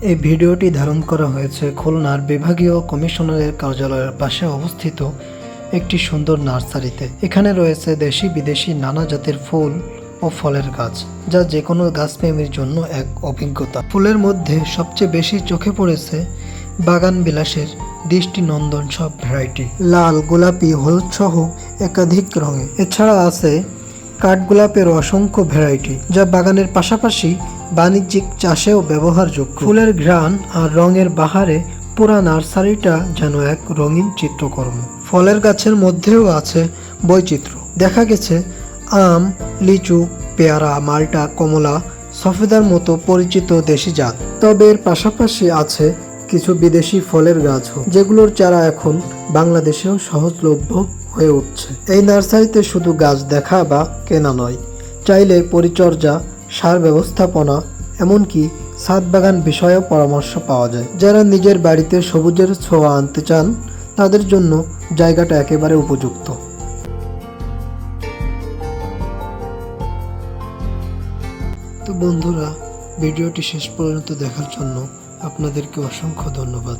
এই ভিডিওটি ধারণ করা হয়েছে খুলনার বিভাগীয় কমিশনারের কার্যালয়ের পাশে অবস্থিত একটি সুন্দর নার্সারিতে। এখানে রয়েছে দেশি বিদেশি নানা জাতের ফুল ও ফলের গাছ, যা যে কোনো গাছপ্রেমীর জন্য এক অভিজ্ঞতা। ফুলের মধ্যে সবচেয়ে বেশি চোখে পড়েছে বাগান বিলাসের দৃষ্টিনন্দন সব ভ্যারাইটি। লাল, গোলাপি, হলুদ সহ একাধিক রঙে এছাড়া আছে কাঠগোলাপের অসংখ্য ভ্যারাইটি যা বাগানের পাশাপাশি বাণিজ্যিক চাষেও ব্যবহারযোগ্য। ফুলের ঘ্রাণ আর রঙের বাহারে পুরা নার্সারিটা যেন এক রঙিন চিত্রকর্ম। ফলের গাছের মধ্যেও আছে বৈচিত্র্য। দেখা গেছে, আম, লিচু, পেয়ারা, মাল্টা, কমলা, সফেদার মতো পরিচিত দেশি জাত। তবে এর পাশাপাশি আছে কিছু বিদেশি ফলের গাছও, যেগুলোর চারা এখন বাংলাদেশেও সহজলভ্য হয়ে উঠছে। এই নার্সারিতে শুধু গাছ দেখা বা কেনা নয়, চাইলে পরিচর্যা, সার ব্যবস্থাপনা, এমনকি ছাদ বাগান বিষয়েও পরামর্শ পাওয়া যায়। যারা নিজের বাড়িতে সবুজের ছোঁয়া আনতে চান, তাদের জন্য জায়গাটা একেবারে উপযুক্ত। তো বন্ধুরা, ভিডিওটি শেষ পর্যন্ত দেখার জন্য আপনাদেরকে অসংখ্য ধন্যবাদ।